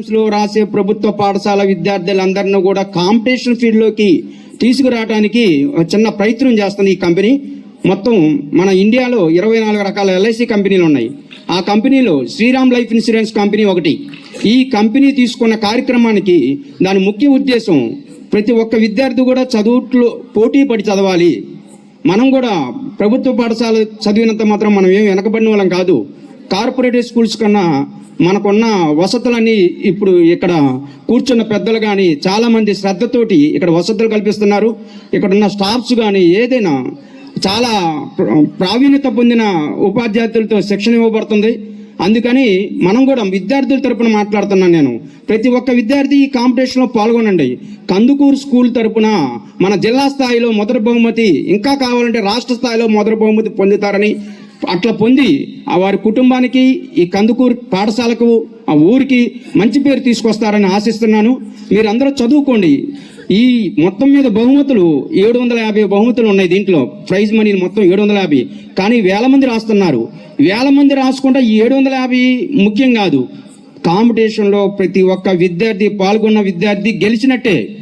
లో రాసే ప్రభుత్వ పాఠశాల విద్యార్థులందరినీ కూడా కాంపిటీషన్ ఫీల్డ్లోకి తీసుకురావడానికి ఒక చిన్న ప్రయత్నం చేస్తుంది ఈ కంపెనీ. మొత్తం మన ఇండియాలో ఇరవై నాలుగు రకాల ఎల్ఐసి కంపెనీలు ఉన్నాయి. ఆ కంపెనీలో శ్రీరామ్ లైఫ్ ఇన్సూరెన్స్ కంపెనీ ఒకటి. ఈ కంపెనీ తీసుకున్న కార్యక్రమానికి దాని ముఖ్య ఉద్దేశం ప్రతి ఒక్క విద్యార్థి కూడా చదువుట్లో పోటీ పడి చదవాలి. మనం కూడా ప్రభుత్వ పాఠశాల చదివినంత మాత్రం మనం ఏం వెనకబడిన వాళ్ళం కాదు. కార్పొరేట్ స్కూల్స్ కన్నా మనకున్న వసతులన్నీ ఇప్పుడు ఇక్కడ కూర్చున్న పెద్దలు కానీ చాలామంది శ్రద్ధతోటి ఇక్కడ వసతులు కల్పిస్తున్నారు. ఇక్కడ ఉన్న స్టాఫ్స్ కానీ ఏదైనా చాలా ప్రావీణ్యత పొందిన ఉపాధ్యాయులతో శిక్షణ ఇవ్వబడుతుంది. అందుకని మనం కూడా విద్యార్థుల తరపున మాట్లాడుతున్నాను నేను. ప్రతి ఒక్క విద్యార్థి ఈ కాంపిటీషన్లో పాల్గొనండి. కందుకూరు స్కూల్ తరపున మన జిల్లా స్థాయిలో మొదటి బహుమతి ఇంకా కావాలంటే రాష్ట్ర స్థాయిలో మొదటి బహుమతి పొందుతారని అట్లా పొంది ఆ వారి కుటుంబానికి ఈ కందుకూరు పాఠశాలకు ఆ ఊరికి మంచి పేరు తీసుకొస్తారని ఆశిస్తున్నాను. మీరందరూ చదువుకోండి. ఈ మొత్తం మీద బహుమతులు ఏడు వందల యాభై బహుమతులు ఉన్నాయి దీంట్లో. ప్రైజ్ మనీ మొత్తం ఏడు వందల యాభై. కానీ వేల మంది రాస్తున్నారు. వేల మంది రాసుకుంటే ఈ ఏడు వందల యాభై ముఖ్యం కాదు. కాంపిటీషన్లో ప్రతి ఒక్క విద్యార్థి పాల్గొన్న విద్యార్థి గెలిచినట్టే.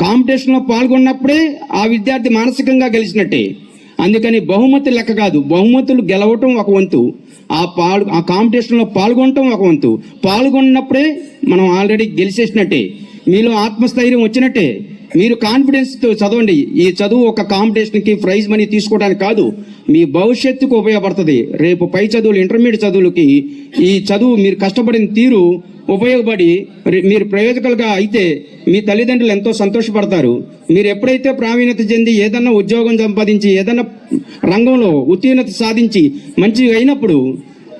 కాంపిటీషన్లో పాల్గొన్నప్పుడే ఆ విద్యార్థి మానసికంగా గెలిచినట్టే. అందుకని బహుమతి లెక్క కాదు. బహుమతులు గెలవటం ఒక వంతు. ఆ పాల్ ఆ కాంపిటీషన్లో పాల్గొనటం ఒక వంతు. పాల్గొన్నప్పుడే మనం ఆల్రెడీ గెలిచేసినట్టే. మీలో ఆత్మస్థైర్యం వచ్చినట్టే. మీరు కాన్ఫిడెన్స్తో చదవండి. ఈ చదువు ఒక కాంపిటీషన్కి ప్రైజ్ మనీ తీసుకోవడానికి కాదు. మీ భవిష్యత్తుకు ఉపయోగపడుతుంది. రేపు పై చదువులు ఇంటర్మీడియట్ చదువులకి ఈ చదువు మీరు కష్టపడిన తీరు ఉపయోగపడి మీరు ప్రయోజకులుగా అయితే మీ తల్లిదండ్రులు ఎంతో సంతోషపడతారు. మీరు ఎప్పుడైతే ప్రావీణ్యత చెంది ఏదన్నా ఉద్యోగం సంపాదించి ఏదన్నా రంగంలో ఉత్తీర్ణత సాధించి మంచిగా అయినప్పుడు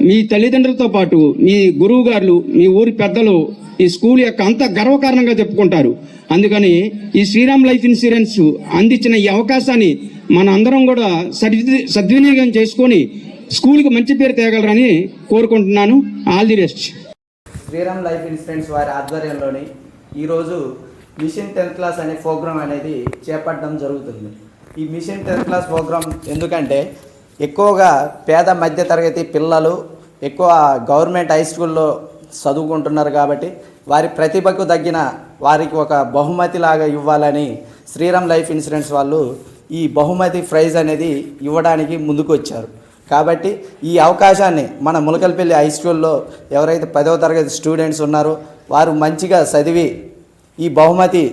మీ తల్లిదండ్రులతో పాటు మీ గురువు గారు మీ ఊరి పెద్దలు ఈ స్కూల్ యొక్క అంత గర్వకారణంగా చెప్పుకుంటారు. అందుకని ఈ శ్రీరామ్ లైఫ్ ఇన్సూరెన్స్ అందించిన ఈ అవకాశాన్ని మన అందరం కూడా సద్వి సద్వినియోగం చేసుకొని స్కూల్కి మంచి పేరు తేగలరని కోరుకుంటున్నాను. All the best. Sriram life insurance వారి ఆధ్వర్యంలోని ఈరోజు మిషన్ టెన్త్ క్లాస్ అనే ప్రోగ్రామ్ అనేది చేపట్టడం జరుగుతుంది. ఈ మిషన్ టెన్త్ క్లాస్ ప్రోగ్రామ్ ఎందుకంటే ఎక్కువగా పేద మధ్యతరగతి పిల్లలు ఎక్కువ గవర్నమెంట్ హై స్కూల్లో చదువుకుంటున్నారు కాబట్టి వారి ప్రతిభకు తగ్గిన వారికి ఒక బహుమతి లాగా ఇవ్వాలని శ్రీరామ్ లైఫ్ ఇన్సూరెన్స్ వాళ్ళు ఈ బహుమతి ప్రైజ్ అనేది ఇవ్వడానికి ముందుకు వచ్చారు కాబట్టి ఈ అవకాశాన్ని మన ములకల్పల్లి హై స్కూల్లో ఎవరైతే పదవ తరగతి స్టూడెంట్స్ ఉన్నారో వారు మంచిగా చదివి ఈ బహుమతి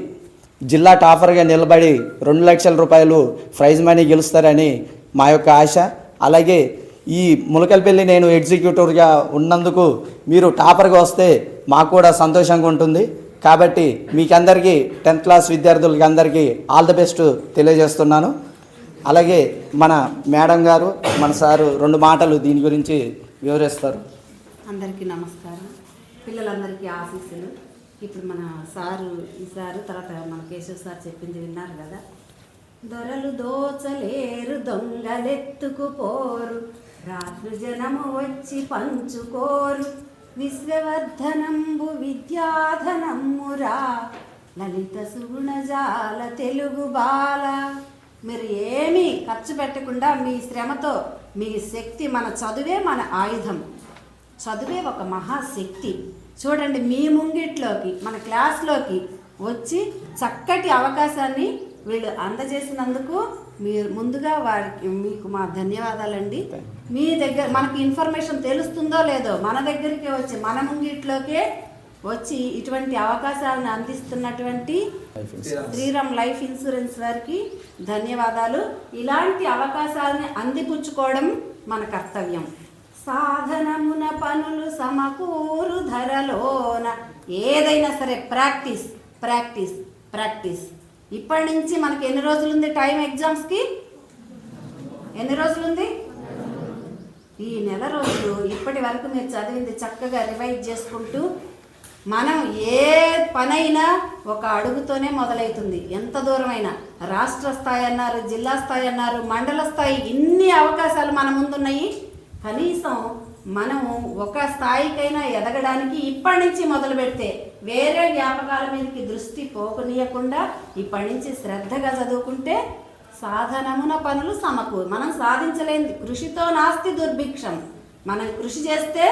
జిల్లా టాపర్గా నిలబడి రెండు లక్షల రూపాయలు ప్రైజ్ మనీ గెలుస్తారని మా యొక్క ఆశ. అలాగే ఈ ములకల్పల్లి నేను ఎగ్జిక్యూటివ్గా ఉన్నందుకు మీరు టాపర్గా వస్తే మాకు కూడా సంతోషంగా ఉంటుంది. కాబట్టి మీకందరికీ టెన్త్ క్లాస్ విద్యార్థులకి అందరికీ ఆల్ ద బెస్ట్ తెలియజేస్తున్నాను. అలాగే మన మేడం గారు మన సారు రెండు మాటలు దీని గురించి వివరిస్తారు. అందరికీ నమస్కారం. పిల్లలందరికీ ఆశీస్సులు. ఇప్పుడు మన సారు ఈ సారు తర్వాత మన కేశవ్ సార్ చెప్పింది విన్నారు కదా. దొరలు దోచలేరు దొంగలెత్తుకుపోరు రాత్రు జనము వచ్చి పంచుకోరు. విశ్వవర్ధనంబు విద్యాధనమ్మురా. లలిత సుగుణజాల తెలుగు బాల. మీరు ఏమీ ఖర్చు పెట్టకుండా మీ శ్రమతో మీ శక్తి మన చదువే మన ఆయుధం. చదువే ఒక మహాశక్తి. చూడండి మీ ముంగిట్లోకి మన క్లాస్లోకి వచ్చి చక్కటి అవకాశాన్ని వీళ్ళు అందజేసినందుకు మీరు ముందుగా వారికి మీకు మా ధన్యవాదాలండి. మీ దగ్గర మనకి ఇన్ఫర్మేషన్ తెలుస్తుందో లేదో మన దగ్గరికి వచ్చి మన ముంగిట్లోకే వచ్చి ఇటువంటి అవకాశాలను అందిస్తున్నటువంటి శ్రీరామ్ లైఫ్ ఇన్సూరెన్స్ వారికి ధన్యవాదాలు. ఇలాంటి అవకాశాలని అందిపుచ్చుకోవడం మన కర్తవ్యం. సాధనమున పనులు సమకూరు ధరలోన ఏదైనా సరే ప్రాక్టీస్ ప్రాక్టీస్ ప్రాక్టీస్. ఇప్పటి నుంచి మనకి ఎన్ని రోజులు ఉంది టైం ఎగ్జామ్స్కి? ఎన్ని రోజులు ఉంది ఈ నెల రోజులు. ఇప్పటి వరకు మీరు చదివింది చక్కగా రివైజ్ చేసుకుంటూ మనం ఏ పనైనా ఒక అడుగుతోనే మొదలవుతుంది ఎంత దూరమైనా. రాష్ట్ర స్థాయి అన్నారు జిల్లా స్థాయి అన్నారు మండల స్థాయి ఇన్ని అవకాశాలు మన ముందున్నాయి. కనీసం మనం ఒక స్థాయికైనా ఎదగడానికి ఇప్పటి నుంచి మొదలు పెడితే వేరే జ్ఞాపకాల మీదకి దృష్టి పోకనీయకుండా ఇప్పటి నుంచి శ్రద్ధగా చదువుకుంటే సాధనమున పనులు సమకు. మనం సాధించలేని కృషితో నాస్తి దుర్భిక్షం. మనం కృషి చేస్తే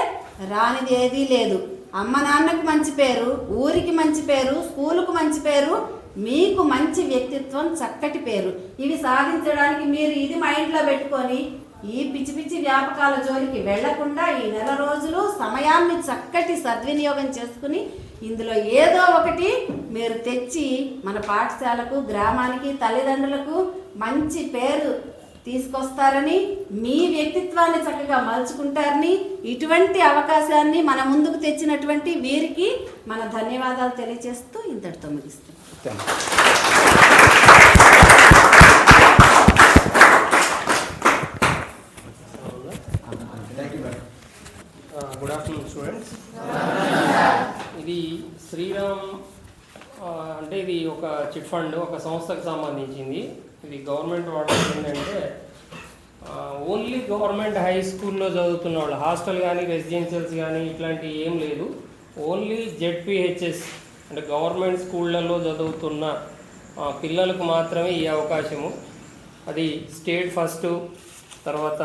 రానిది ఏదీ లేదు. అమ్మ నాన్నకు మంచి పేరు ఊరికి మంచి పేరు స్కూలుకు మంచి పేరు మీకు మంచి వ్యక్తిత్వం చక్కటి పేరు. ఇవి సాధించడానికి మీరు ఇది మైండ్లో పెట్టుకొని ఈ పిచ్చి పిచ్చి వ్యాపకాల జోలికి వెళ్ళకుండా ఈ నెల రోజులు సమయాన్ని చక్కటి సద్వినియోగం చేసుకుని ఇందులో ఏదో ఒకటి మీరు తెచ్చి మన పాఠశాలకు గ్రామానికి తల్లిదండ్రులకు మంచి పేరు తీసుకొస్తారని మీ వ్యక్తిత్వాన్ని చక్కగా మలుచుకుంటారని ఇటువంటి అవకాశాన్ని మన ముందుకు తెచ్చినటువంటి వీరికి మన ధన్యవాదాలు తెలియజేస్తూ ఇంతటితో ముగిస్తాం గుడ్ ఆఫ్టర్నూన్ స్టూడెంట్స్ ఇది శ్రీరామ్ ఆ, అంటే ఇది ఒక చిట్ ఫండ్ ఒక సంస్థకు సంబంధించింది. ఇది గవర్నమెంట్ వాళ్ళకి ఏంటంటే ఓన్లీ గవర్నమెంట్ హై స్కూల్లో చదువుతున్న వాళ్ళు హాస్టల్ కానీ రెసిడెన్షియల్స్ కానీ ఇట్లాంటి ఏం లేదు. ఓన్లీ జెడ్పిహెచ్ఎస్ అంటే గవర్నమెంట్ స్కూళ్ళల్లో చదువుతున్న పిల్లలకు మాత్రమే ఈ అవకాశము. అది స్టేట్ ఫస్ట్ తర్వాత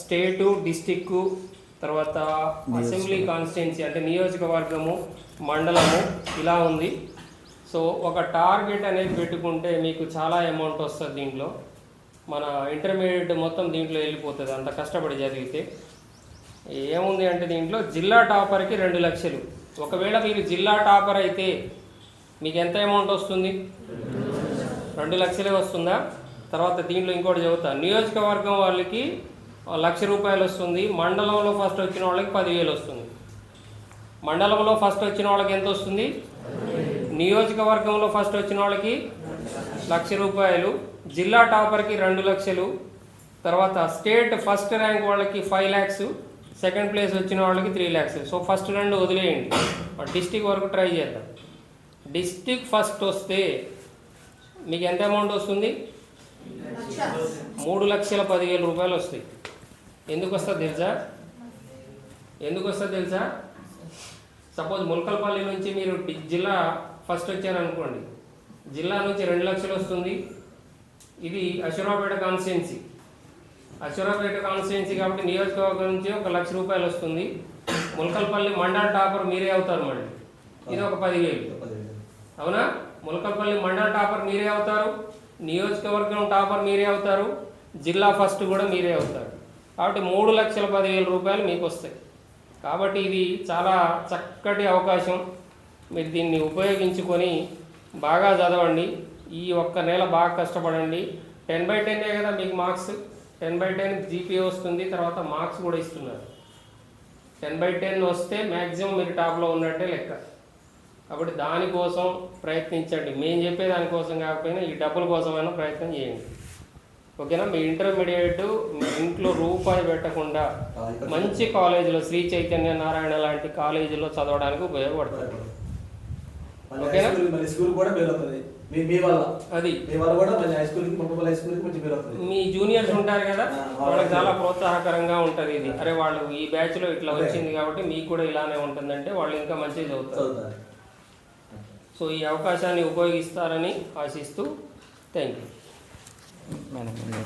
స్టేటు డిస్టిక్కు తర్వాత అసెంబ్లీ కాన్స్టిట్యున్సీ అంటే నియోజకవర్గము మండలము ఇలా ఉంది. సో ఒక టార్గెట్ అనేది పెట్టుకుంటే మీకు చాలా అమౌంట్ వస్తుంది దీంట్లో. మన ఇంటర్మీడియట్ మొత్తం దీంట్లో వెళ్ళిపోతుంది అంత కష్టపడి చదివితే. ఏముంది అంటే దీంట్లో జిల్లా టాపర్కి రెండు లక్షలు. ఒకవేళ మీరు జిల్లా టాపర్ అయితే మీకు ఎంత అమౌంట్ వస్తుంది? రెండు లక్షలే వస్తుందా? తర్వాత దీంట్లో ఇంకోటి చదువుతా. నియోజకవర్గం వాళ్ళకి లక్ష రూపాయలు వస్తుంది మండలంలో ఫస్ట్ వచ్చిన వాళ్ళకి పదివేలు వస్తుంది. మండలంలో ఫస్ట్ వచ్చిన వాళ్ళకి ఎంత వస్తుంది? నియోజకవర్గంలో ఫస్ట్ వచ్చిన వాళ్ళకి లక్ష రూపాయలు జిల్లా టాపర్కి రెండు లక్షలు తర్వాత స్టేట్ ఫస్ట్ ర్యాంక్ వాళ్ళకి ఫైవ్ ల్యాక్స్ సెకండ్ ప్లేస్ వచ్చిన వాళ్ళకి త్రీ ల్యాక్స్ సో ఫస్ట్ రెండు వదిలేయండి. డిస్టిక్ వరకు ట్రై చేద్దాం. డిస్టిక్ ఫస్ట్ వస్తే మీకు ఎంత అమౌంట్ వస్తుంది? మూడు లక్షల పదివేల రూపాయలు వస్తాయి. ఎందుకు వస్తుంది తెలుసా? ఎందుకు వస్తుంది తెలుసా? సపోజ్ ముల్కల్పల్లి నుంచి మీరు జిల్లా ఫస్ట్ వచ్చారనుకోండి. జిల్లా నుంచి రెండు లక్షలు వస్తుంది. ఇది అశ్వరావుపేట కాన్స్టిట్యున్సీ. అశ్వరావుపేట కాన్స్టిట్యున్సీ కాబట్టి నియోజకవర్గం నుంచి ఒక లక్ష రూపాయలు వస్తుంది. ములకలపల్లి మండల్ టాపర్ మీరే అవుతారు మళ్ళీ. ఇది ఒక పదివేలు. అవునా? ములకల్పల్లి మండల టాపర్ మీరే అవుతారు. నియోజకవర్గం టాపర్ మీరే అవుతారు. జిల్లా ఫస్ట్ కూడా మీరే అవుతారు. కాబట్టి మూడు లక్షల పదివేల రూపాయలు మీకు వస్తాయి. కాబట్టి ఇది చాలా చక్కటి అవకాశం. మీరు దీన్ని ఉపయోగించుకొని బాగా చదవండి. ఈ ఒక్క నెల బాగా కష్టపడండి. టెన్ బై టెన్నే కదా మీకు marks? Ten by ten GPA వస్తుంది తర్వాత మార్క్స్ కూడా ఇస్తున్నారు. టెన్ బై టెన్ వస్తే మ్యాక్సిమం మీరు టాప్లో ఉన్నట్టే లెక్క. కాబట్టి దానికోసం ప్రయత్నించండి. మేము చెప్పే దానికోసం కాకపోయినా ఈ డబ్బుల కోసమైనా ప్రయత్నం చేయండి. ఓకేనా? మీ ఇంటర్మీడియట్ మీ ఇంట్లో రూపాయి పెట్టకుండా మంచి కాలేజీలో శ్రీ చైతన్య నారాయణ లాంటి కాలేజీలో చదవడానికి ఉపయోగపడుతుంది. స్కూల్ స్కూల్ కూడా పేరు అవుతుంది మీ మీ వల్ల అది. మీ వల్ల కూడా మళ్ళీ హై మంచి పేరు అవుతుంది మీ జూనియర్స్ ఉంటారు కదా వాళ్ళకి చాలా ప్రోత్సాహకరంగా ఉంటుంది ఇది. అరే వాళ్ళు ఈ బ్యాచ్లో ఇట్లా వచ్చింది కాబట్టి మీకు కూడా ఇలానే ఉంటుందంటే వాళ్ళు ఇంకా మంచిగా చదువుతారు. సో ఈ అవకాశాన్ని ఉపయోగిస్తారని ఆశిస్తూ థ్యాంక్ యూ